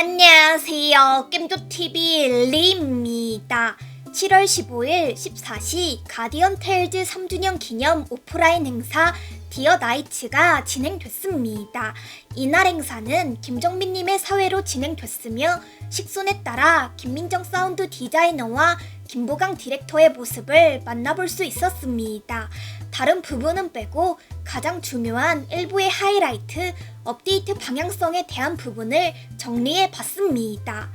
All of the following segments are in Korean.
안녕하세요. 겜조TV 리입니다. 7월 15일 14시 가디언 테일즈 3주년 기념 오프라인 행사 디어 나이츠가 진행됐습니다. 이날 행사는 김정민님의 사회로 진행됐으며 식손에 따라 김민정 사운드 디자이너와 김보강 디렉터의 모습을 만나볼 수 있었습니다. 다른 부분은 빼고 가장 중요한 일부의 하이라이트, 업데이트 방향성에 대한 부분을 정리해 봤습니다.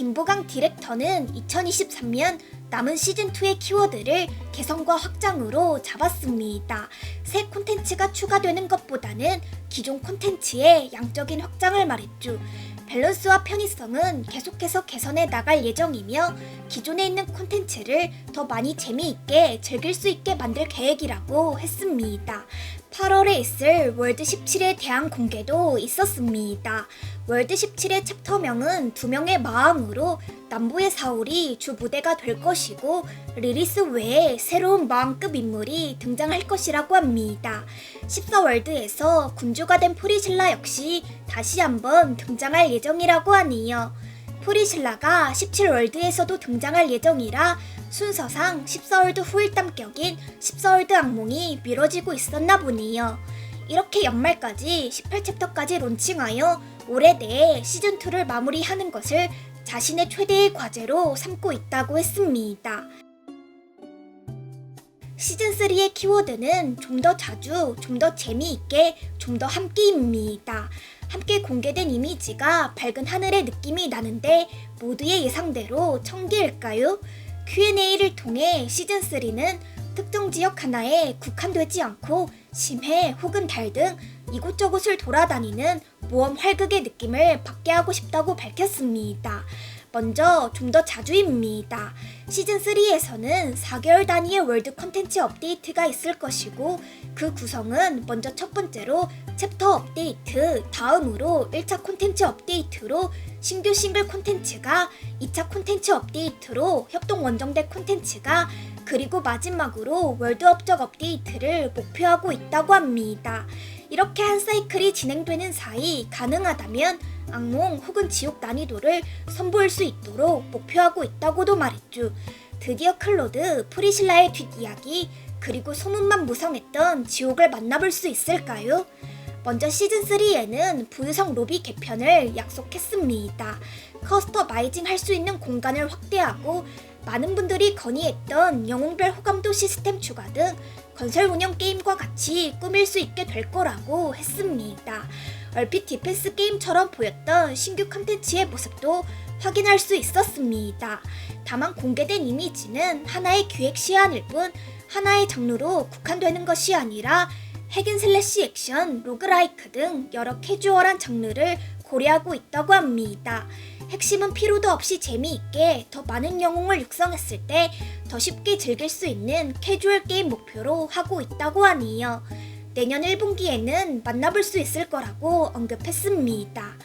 김보강 디렉터는 2023년 남은 시즌2의 키워드를 개성과 확장으로 잡았습니다. 새 콘텐츠가 추가되는 것보다는 기존 콘텐츠의 양적인 확장을 말했죠. 밸런스와 편의성은 계속해서 개선해 나갈 예정이며 기존에 있는 콘텐츠를 더 많이 재미있게 즐길 수 있게 만들 계획이라고 했습니다. 8월에 있을 월드 17에 대한 공개도 있었습니다. 월드 17의 챕터명은 두 명의 마왕으로 남부의 사울이 주 무대가 될 것이고 리리스 외에 새로운 마왕급 인물이 등장할 것이라고 합니다. 14월드에서 군주가 된 프리실라 역시 다시 한번 등장할 예정이라고 하네요. 프리실라가 17월드에서도 등장할 예정이라 순서상 14월드 후일담 격인 14월드 악몽이 미뤄지고 있었나 보네요. 이렇게 연말까지 18챕터까지 론칭하여 올해 내에 시즌2를 마무리하는 것을 자신의 최대의 과제로 삼고 있다고 했습니다. 시즌3의 키워드는 좀 더 자주, 좀 더 재미있게, 좀 더 함께입니다. 함께 공개된 이미지가 밝은 하늘의 느낌이 나는데 모두의 예상대로 청개일까요? Q&A를 통해 시즌3는 특정 지역 하나에 국한되지 않고 심해 혹은 달 등 이곳저곳을 돌아다니는 모험 활극의 느낌을 받게 하고 싶다고 밝혔습니다. 먼저 좀 더 자주 입니다. 시즌3에서는 4개월 단위의 월드 컨텐츠 업데이트가 있을 것이고 그 구성은 먼저 첫 번째로 챕터 업데이트, 다음으로 1차 콘텐츠 업데이트로 신규 싱글 콘텐츠가 2차 콘텐츠 업데이트로 협동 원정대 콘텐츠가 그리고 마지막으로 월드 업적 업데이트를 목표하고 있다고 합니다. 이렇게 한 사이클이 진행되는 사이 가능하다면 악몽 혹은 지옥 난이도를 선보일 수 있도록 목표하고 있다고도 말했죠. 드디어 클로드 프리실라의 뒷이야기 그리고 소문만 무성했던 지옥을 만나볼 수 있을까요? 먼저 시즌3에는 부유성 로비 개편을 약속했습니다. 커스터마이징 할 수 있는 공간을 확대하고 많은 분들이 건의했던 영웅별 호감도 시스템 추가 등 건설 운영 게임과 같이 꾸밀 수 있게 될 거라고 했습니다. 얼핏 디펜스 게임처럼 보였던 신규 컨텐츠의 모습도 확인할 수 있었습니다. 다만 공개된 이미지는 하나의 기획 시안일 뿐 하나의 장르로 국한되는 것이 아니라 핵인슬래시 액션, 로그라이크 등 여러 캐주얼한 장르를 고려하고 있다고 합니다. 핵심은 피로도 없이 재미있게 더 많은 영웅을 육성했을 때 더 쉽게 즐길 수 있는 캐주얼 게임 목표로 하고 있다고 하네요. 내년 1분기에는 만나볼 수 있을 거라고 언급했습니다.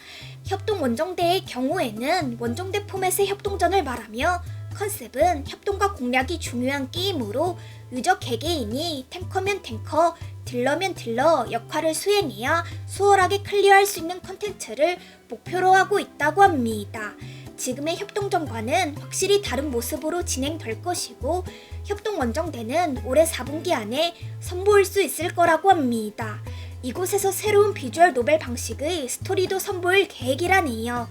협동 원정대의 경우에는 원정대 포맷의 협동전을 말하며 컨셉은 협동과 공략이 중요한 게임으로 유저 개개인이 탱커면 탱커, 딜러면 딜러 역할을 수행해야 수월하게 클리어할 수 있는 컨텐츠를 목표로 하고 있다고 합니다. 지금의 협동전과는 확실히 다른 모습으로 진행될 것이고 협동 원정대는 올해 4분기 안에 선보일 수 있을 거라고 합니다. 이곳에서 새로운 비주얼 노벨 방식의 스토리도 선보일 계획이라네요.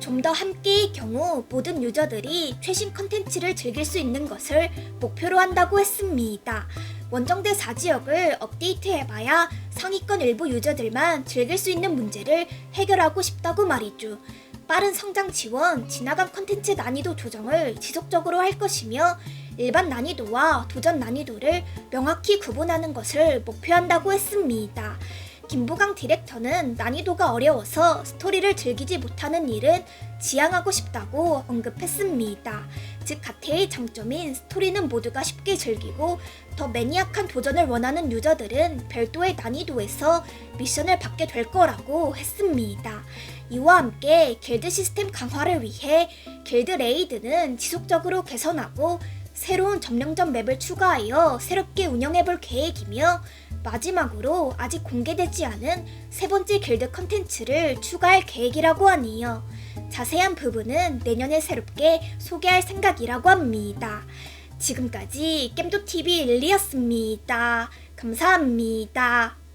좀 더 함께의 경우 모든 유저들이 최신 컨텐츠를 즐길 수 있는 것을 목표로 한다고 했습니다. 원정대 4지역을 업데이트해봐야 상위권 일부 유저들만 즐길 수 있는 문제를 해결하고 싶다고 말이죠. 빠른 성장 지원, 지나간 컨텐츠 난이도 조정을 지속적으로 할 것이며 일반 난이도와 도전 난이도를 명확히 구분하는 것을 목표한다고 했습니다. 김보강 디렉터는 난이도가 어려워서 스토리를 즐기지 못하는 일은 지양하고 싶다고 언급했습니다. 즉 가테의 장점인 스토리는 모두가 쉽게 즐기고 더 매니악한 도전을 원하는 유저들은 별도의 난이도에서 미션을 받게 될 거라고 했습니다. 이와 함께 길드 시스템 강화를 위해 길드 레이드는 지속적으로 개선하고 새로운 점령전 맵을 추가하여 새롭게 운영해볼 계획이며 마지막으로 아직 공개되지 않은 세 번째 길드 컨텐츠를 추가할 계획이라고 하네요. 자세한 부분은 내년에 새롭게 소개할 생각이라고 합니다. 지금까지 겜도TV 릴리였습니다. 감사합니다.